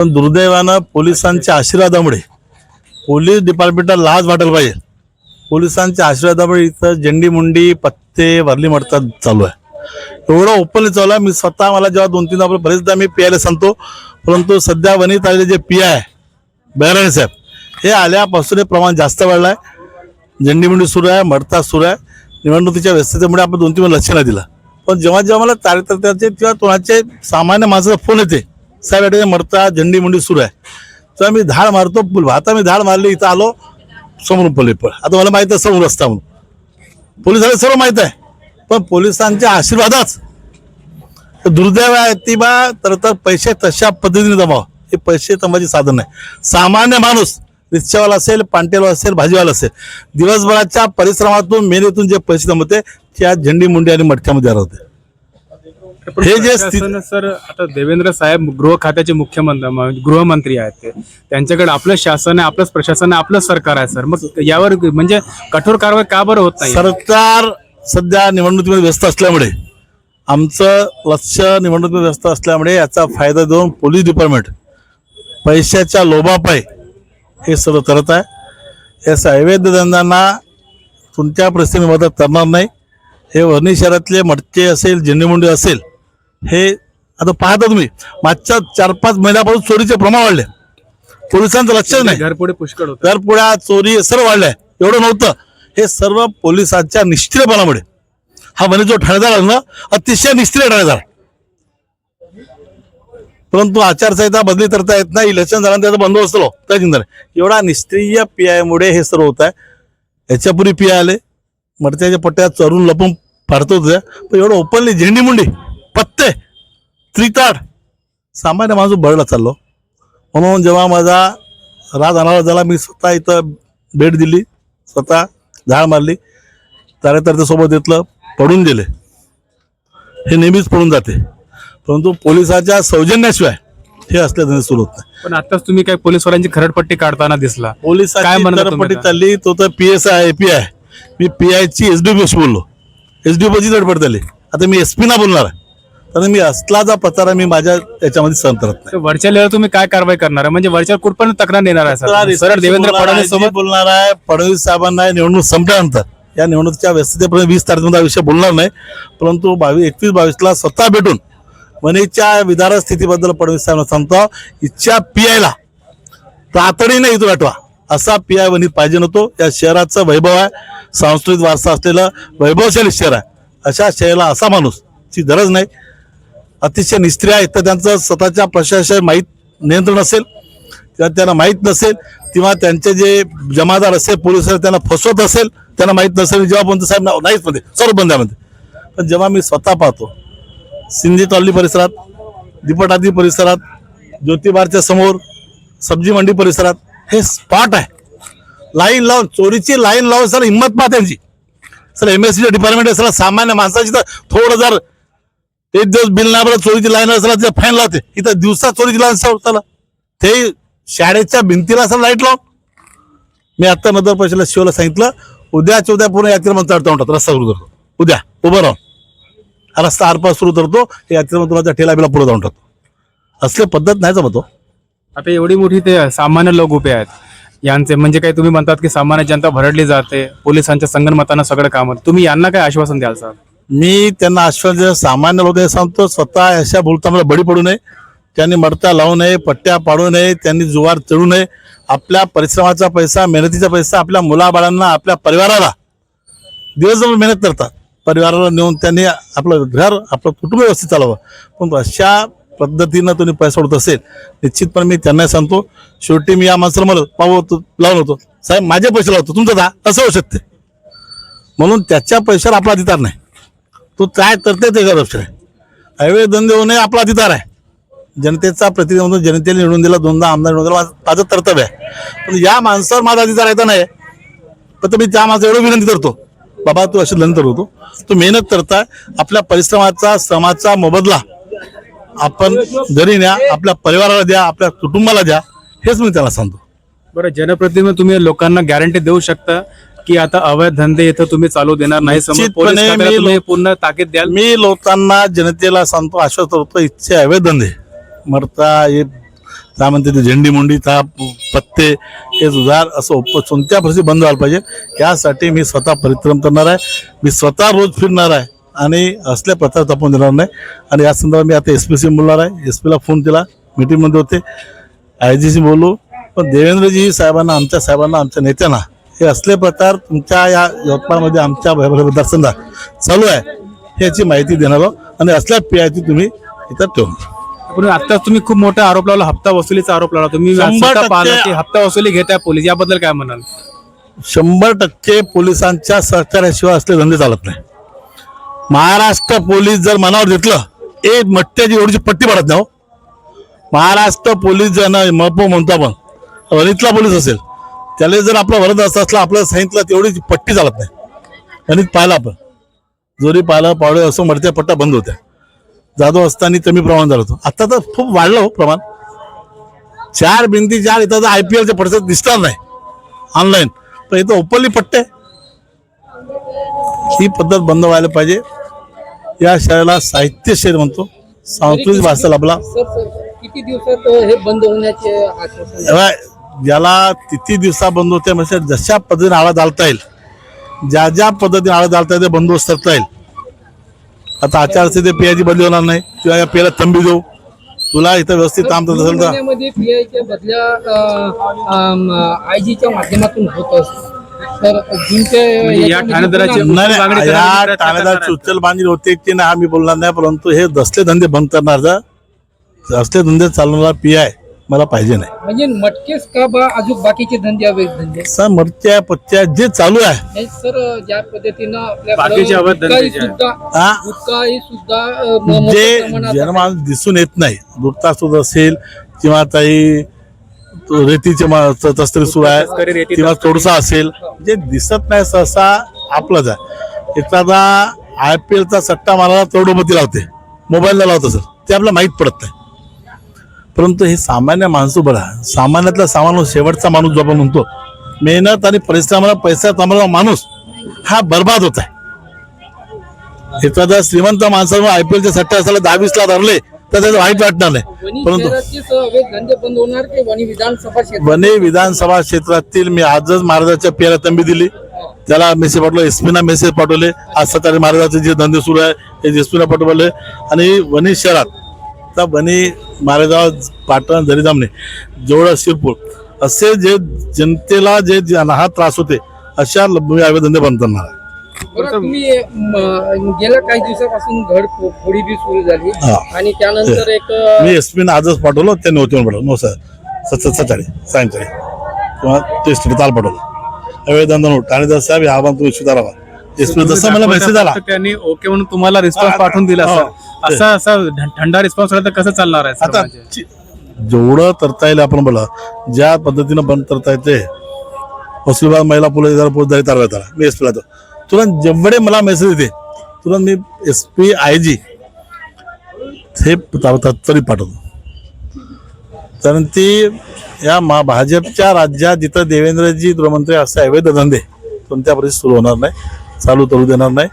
पण दुर्दैवानं पोलिसांच्या आशीर्वादामुळे पोलीस डिपार्टमेंटला लाज वाटायला पाहिजे. पोलिसांच्या आशीर्वादामुळे इथं झेंडी मुंडी पत्ते वरली मडतात चालू आहे. एवढं ओपनली चालू आहे. मी स्वतः मला जेव्हा दोन तीन आपलं बरेचदा मी पी आयला सांगतो परंतु सध्या वनीत आलेले जे पी आय बेराणे साहेब हे आल्यापासून हे प्रमाण जास्त वाढलं आहे झेंडीमुंडी सुरू आहे मडता सुरू आहे. निवडणुकीच्या व्यस्ततेमुळे आपण दोन तीन लक्ष नाही दिलं. पण जेव्हा जेव्हा मला कार्यकर्त्याचे किंवा कोणाचे सामान्य माणसाचा फोन येते. साहेब या ठिकाणी मडता मुंडी सुरू आहे. तर मी धाड मारतो पुल आता मी धाड मारली इथं आलो समोरून पोलीस पळ. आता मला माहीत आहे समोर रस्ता म्हणून. पोलिसाला सर्व माहीत आहे. पण पोलिसांच्या आशीर्वादाच दुर्दैव आहे ती बा तर तर पैसे तशा पद्धतीने जमाव. हे पैसे जमाचे साधन आहे सामान्य माणूस रिक्षावाला असेल पांटेवाला असेल भाजीवाला असेल दिवसभराच्या परिश्रमातून मेहनतून जे पैसे जमवते त्या झेंडी मुंडी आणि मटक्यामध्ये होते हे जे सर आता देवेंद्र साहेब गृह खात्याचे मुख्यमंत्री गृहमंत्री आहेत ते. त्यांच्याकडे आपलं शासन आहे आपलंच प्रशासन आहे आपलं सरकार आहे सर. मग यावर म्हणजे कठोर कारवाई का बरं होत नाही? सरकार सध्या निवडणुकीमध्ये व्यस्त असल्यामुळे आमचं लक्ष निवडणुकीमध्ये व्यस्त असल्यामुळे याचा फायदा देऊन पोलीस डिपार्टमेंट पैशाच्या लोभापायी हे सर्व करत आहे. या अवैध धंद्यांना कोणत्या परिस्थितीत मदत करणार नाही? हे वणी शहरातले मटके असेल झेंडेमुंडी असेल हे आता पाहता तुम्ही मागच्या चार पाच महिन्यापासून चोरीचे प्रमाण वाढले. पोलिसांचं लक्ष नाही. घरपुढे पुष्कळ होत. पुढ्या चोरी सर्व वाढलंय. एवढं नव्हतं. हे सर्व पोलिसांच्या निष्ठियपणामुळे हा म्हणजे जो ठाणेदार आहे ना अतिशय निष्ठिय ठाणेदार. परंतु आचारसंहिता बदली करता येत नाही इलेक्शन झाल्यानंतर त्याचा बंदोबस्त लो काय चिंता नाही एवढा निष्क्रिय पी आय मुळे हे सर्व होत आहे. याच्यापूर्वी पी आय आले. मडत्याच्या पट्ट्यात चरून लपून फाडत होते. पण एवढं ओपनली झेंडी मुंडी पत्ते त्रिताड. सामान्य माणूस बळला चाललो. म्हणून जेव्हा माझा राज अनावर झाला मी स्वतः इथं भेट दिली स्वतः झाड मारली. कार्यकर्त्यासोबत घेतलं पडून दिले हे नेहमीच पडून जाते. परंतु पोलिसाच्या सौजन्याशिवाय हे असल्या सुरू होत नाही. पण आताच तुम्ही काही पोलीसवाल्यांची खरडपट्टी काढताना दिसला. काय धडपडी आता? चालली तो तर P S I P I me P आयची एस डी पी बोललो. एस डी पीची धडपड झाली. आता मी एस ना बोलणार आहे. तर मी असला जा प्रचार आहे मी माझ्या याच्यामध्ये सहन करत नाही. तर वरच्या लेवल तुम्ही काय कारवाई करणार आहे? म्हणजे वरच्या कुठपर्यंत तक्रार देणार आहे सर? सरळ देवेंद्र फडणवीस सोबत बोलणार आहे फडणवीस साहेबांना निवडणूक संपल्यानंतर. या निवडणुकीच्या व्यस्ततेपर्यंत वीस तारखेपर्यंत हा विषय बोलणार नाही. परंतु बावीस एकवीस बावीसला स्वतः भेटून वणीच्या विधार स्थितीबद्दल फडणवीस साहेबांना सांगतो इच्छा पी आयला. तातडीने इथं गाठवा असा पी आय वणीत पाहिजे नव्हतो. या शहराचं वैभव आहे सांस्कृतिक वारसा असलेलं वैभवशाली शहर आहे. अशा शहराला असा माणूस ची गरज नाही. अतिशय निस्त्रिय आहेत तर त्यांचं स्वतःच्या प्रशासन माहीत नियंत्रण असेल किंवा त्यांना माहीत नसेल किंवा त्यांचे जे जमादार असेल पोलीस त्यांना फसवत असेल त्यांना माहीत नसेल. जेव्हा बोलतो साहेब नाहीच म्हणते सर्व बंदामध्ये पण जेव्हा मी स्वतः पाहतो सिंधी कॉलनी परिसरात दिपटादी परिसरात ज्योतिबारच्या समोर सब्जी मंडी परिसरात हे स्पॉट आहे. लाईन लावून चोरीची लाईन लावून सर हिंमत पहा त्यांची. सर एम एस डिपार्टमेंट आहे सर सामान्य माणसाची तर थोडं जर एक दिवस बिल नाही बरं चोरीची लाईन असला तर फॅन लावते. इथं दिवसा चोरीची लाईन सावताला ते शाळेच्या भिंतीला असं लाइट लाव मी आत्ता नगर परिषदेला शिवला सांगितलं उद्याच्या उद्या पूर्ण यात्रेमध्ये चढता म्हणतात रस्ता सुरू करतो. उद्या उभं राहून. हा रस्ता आरपार सुरू करतो यात्रेमध्ये तुला ठेला बिला पुढे जाऊन टाकतो असले पद्धत नाही जमतो हो. आता एवढी मोठी ते सामान्य लोक उभे आहेत. यांचे म्हणजे काही तुम्ही म्हणतात की सामान्य जनता भरडली जाते पोलिसांच्या संगणमतानं सगळं काम तुम्ही यांना काय आश्वासन द्याल सर मी त्यांना आश्वासन दिलं, सामान्य लोक सांगतो स्वतः अशा बोलता मला बळी पडू नये. त्यांनी मडता लावू नये पट्ट्या पाडू नये त्यांनी जुवार चढू नये. आपल्या परिश्रमाचा पैसा मेहनतीचा पैसा आपल्या मुलाबाळांना आपल्या परिवाराला दिवसभर मेहनत करतात. परिवाराला नेऊन त्यांनी आपलं घर आपलं कुटुंब व्यवस्थित चालवावं पण अशा पद्धतीनं तुम्ही पैसा उडत असेल निश्चितपणे मी त्यांना सांगतो शेवटी मी या माणसाला म्हणत पाहू होतो लावून होतो. साहेब माझे पैसे लावतो. तुमचं दहा असं होऊ शकते. म्हणून त्याच्या पैशाला आपला अधिकार नाही. तो काय करते ते करप्शन आहे अवैध धंदे होणे आपला अधिकार आहे. जनतेचा प्रतिनिधी म्हणून जनतेने निवडून दिला दोनदा आमदार निवडून दिला माझं- कर्तव्य आहे. पण या माणसावर माझा अधिकार आहे तर नाही? पण मी त्या माणसा एवढं विनंती करतो. बाबा तू अशी लंतर होतो तू मेहनत करताय. आपल्या परिश्रमाचा श्रमाचा मोबदला आपण घरी न्या आपल्या परिवाराला द्या आपल्या कुटुंबाला द्या हेच मी त्याला सांगतो. बरं जनप्रतिनिधी तुम्ही लोकांना गॅरंटी देऊ शकता. की आता अवैध धंदे इथं तुम्ही चालू देणार नाही समोर निश्चितपणे पोलीस खात्याला मी तुम्ही पूर्ण ताकीद द्याल? मी लोकांना जनतेला सांगतो आश्वास करतो इच्छे अवैध धंदे. मरता हे काय म्हणते ते झेंडी मुंडी ताप पत्ते हे जुगार असं उप कोणत्या परिस्थिती बंद व्हायला पाहिजे. यासाठी मी स्वतः परिश्रम करणार आहे. मी स्वतः रोज फिरणार आहे आणि असल्या प्रकार तापून देणार नाही. आणि या संदर्भात मी आता एस पी सी बोलणार आहे. एस पीला फोन केला. मीटिंगमध्ये होते. आय जीशी बोलू पण देवेंद्रजी साहेबांना आमच्या साहेबांना आमच्या नेत्यांना हे असले प्रकार तुमच्या या यवतमाळमध्ये आमच्या मतदारसंघात चालू आहे याची माहिती देणार आहोत आणि असल्या पी तुम्ही इथं ठेवून पण आता तुम्ही खूप मोठा आरोप लावला हप्ता वसुलीचा आरोप लावला. तुम्ही हप्ता वसुली घेत आहे पोलीस याबद्दल काय म्हणाल? शंभर टक्के पोलिसांच्या सहकार्याशिवाय असले धंदे चालत नाही. महाराष्ट्र पोलीस जर मनावर घेतलं एक मट्ट्याची एवढीची पट्टी पडत नाही हो. महाराष्ट्र पोलीस ज्यांना महपो म्हणतो आपण वणीतला पोलीस असेल त्याला जर आपला वरद असं असला आपल्याला सांगितलं तेवढी पट्टी चालत नाही. वणीत पाहिलं आपण. जोरी पाहिलं पावळे असं मडत्या पट्ट्या बंद होत्या. जाधव असताना कमी प्रमाण झालं होतं. आता तर खूप वाढलं हो प्रमाण. चार भिंती चार इथं आय पी एलचे पडसाद दिसणार नाही. ऑनलाईन पण इथं ओपनली पट्टे. ही पद्धत बंद व्हायला पाहिजे. या शहराला साहित्य शहर म्हणतो. सांस्कृतिक वारसा लाभला. किती दिवसात हे बंद होण्याचे ज्याला किती दिवसा बंद होते म्हणजे जशा पद्धतीने आळा घालता येईल ज्या ज्या पद्धतीने आळा घालता येईल ते बंदोबस्त करता येईल. आता आचारसंहिते पियाची बदली होणार नाही किंवा या पियाला तंबी देऊ. तुला इथं व्यवस्थित काम करत असेल तर महिन्यामध्ये पीआयच्या बदल्या आयजीच्या माध्यमातून होत असत. तर जूनच्या म्हणजे या ठाणेदाराची- नाही या ठाणेदारची बांधली होते की नाही आम्ही बोलणार नाही परंतु हे दसले धंदे बंद करणार दसले धंदे चालवणारा पी आय. मला पाहिजे नाही. म्हणजे मटकेच का बा अजून बाकीचे धंदे अवैध धंदे? सर मरच्या पत्त्या जे चालू आहे. नाही सर ज्या पद्धतीनं बाकीचे अवैध धंदे जे. सुद्धा हा? गुटखाही सुद्धा अ, म- मोठ्या जे प्रमाणात जनमान दिसून येत नाही. दुपतासूद असेल किंवा काही तो रेतीचे मा- त- तस्करी सुरू तस्करी, आहे रेती किंवा. तोडसा असेल. जे दिसत नाही सहसा आपलंच आहे. एखादा आय पी एलचा सट्टा मारायला करोडोपती लावते. मोबाईलला लावत असेल ते आपल्याला माहीत पडत नाही. परंतु हे सामान्य माणसं बघा सामान्यातला सामान्य शेवटचा माणूस जो आपण म्हणतो मेहनत आणि परिश्रमाला पैसा कमवणारा माणूस हा बर्बाद होत आहे. एखादा श्रीमंत माणसाला आय पी एलच्या सट्ट्या असायला दहावीस ला धरले तर त्याचं वाईट वाटणार नाही. परंतु वने विधानसभा क्षेत्रातील मी आजच महाराजाच्या पेरा तंबी दिली. त्याला मेसेज पाठवला एसपीना मेसेज पाठवले. आज सकाळी महाराजाचे जे धंदे सुरू आहे ते एसपीना पाठवले. आणि वणी शहरात तर वणी मारेगाव पाटण दरिदामणे जेवढं शिरपूर असे जे जनतेला जे अनाहात त्रास होते अशा धंदे बंद करणार आहे. तुम्ही म, गेल्या काही दिवसापासून फोडी बी सुरू झाली हा. आणि त्यानंतर एक मी एसपीने आजच पाठवलं त्यांनी होते पाठवलं. नो सर सकाळी सायंकाळी किंवा टेस्ट ताल पाठवलं. धंदा नोट ठाणेदार साहेब हा आव्हान तुम्ही स्वीकारावा. एसपी जसा मला मेसेज आला. त्यांनी ओके म्हणून तुम्हाला रिस्पॉन्स पाठवून दिला हो. असा असा थंडा रिस्पॉन्स तर कसं चालणार आहे? आता? ची- जेवढं करता येईल आपण बोला ज्या पद्धतीनं बंद करता येते वसुलीबाग महिला पोलीस जरा फौजदारी कारवाई करा मी एस पीला तुरंत जेवढे मला मेसेज येते तुरंत मी एस पी आय जी हे तत्परी पाठवतो. कारण ती या मा भाजपच्या राज्यात जिथं देवेंद्रजी गृहमंत्री असे अवैध धंदे कोणत्या परिस्थितीत सुरू होणार नाही चालू करू देणार नाही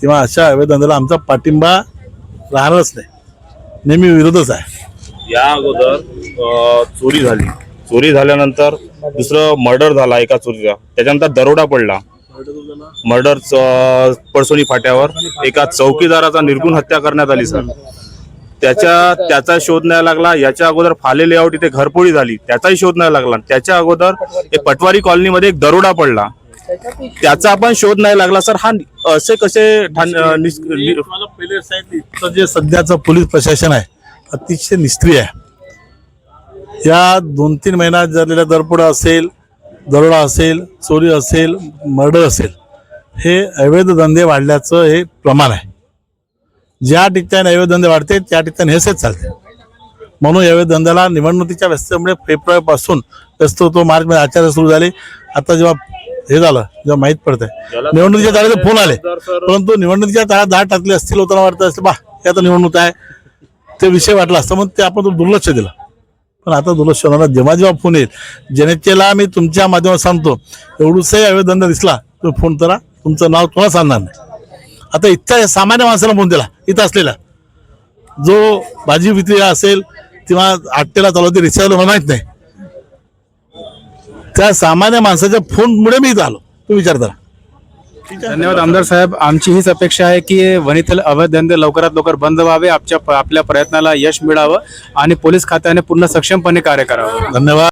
किंवा अशा अवैध धंद्याला आमचा पाठिंबा राहणारच नाही. नेहमी विरोधच आहे. या अगोदर चोरी झाली. चोरी झाल्यानंतर दुसरं मर्डर झाला एका चोरीचा. त्याच्यानंतर दरोडा पडला. मर्डर पडसोनी फाट्यावर एका चौकीदाराचा निर्गुण हत्या करण्यात आली सर. त्याच्या त्याचा शोध नाही लागला. याच्या अगोदर फाले लेआउट इथे घरपोळी झाली. त्याचाही शोध नाही लागला. त्याच्या अगोदर एक पटवारी कॉलनीमध्ये एक दरोडा पडला. त्याचा पण शोध नाही लागला सर. हा असे कसे पहिले सांगितलं जे सध्याचं पोलीस प्रशासन आहे अतिशय निष्क्रिय आहे. या दोन तीन महिन्यात झालेल्या दरपडा असेल दरोडा असेल चोरी असेल मर्डर असेल हे अवैध धंदे वाढल्याचं हे प्रमाण आहे. ज्या ठिकाणी अवैध धंदे वाढते त्या ठिकाणी हेच चालते. म्हणून अवैध धंद्याला निवडणुकीच्या व्यस्तमुळे फेब्रुवारीपासून व्यस्त होतो मार्चमध्ये आचार्य सुरू झाले. आता जेव्हा हे झालं जेव्हा माहीत पडतंय. निवडणुकीच्या तारीखे फोन आले. परंतु निवडणुकीच्या काळात दहा टाकले असतील होताना वाटतं असं बा हे आता निवडणूक आहे. ते विषय वाटला असता मग ते आपण तो दुर्लक्ष दिलं. पण आता दुर्लक्ष होणार. जेव्हा जेव्हा फोन येईल जनतेला मी तुमच्या माध्यमात सांगतो एवढूसही धंदा दिसला तुम्ही फोन करा. तुमचं नाव तुम्हाला सांगणार नाही. आता इतक्या सामान्य माणसाला फोन दिला इथं असलेला जो भाजी विक्री असेल किंवा आठटेला चालवते रिक्षावाला मला माहीत नाही. त्या सामान्य माणसाच्या फोनमुळे मी इथं आलो. तू विचार करा. धन्यवाद आमदार साहेब. आमची हीच अपेक्षा आहे की वनिथल अवैध धंदे लवकरात लवकर बंद व्हावे. आपल्या प्रयत्नाला यश मिळावं आणि पोलीस खात्याने पूर्ण सक्षमपणे कार्य करावं. धन्यवाद.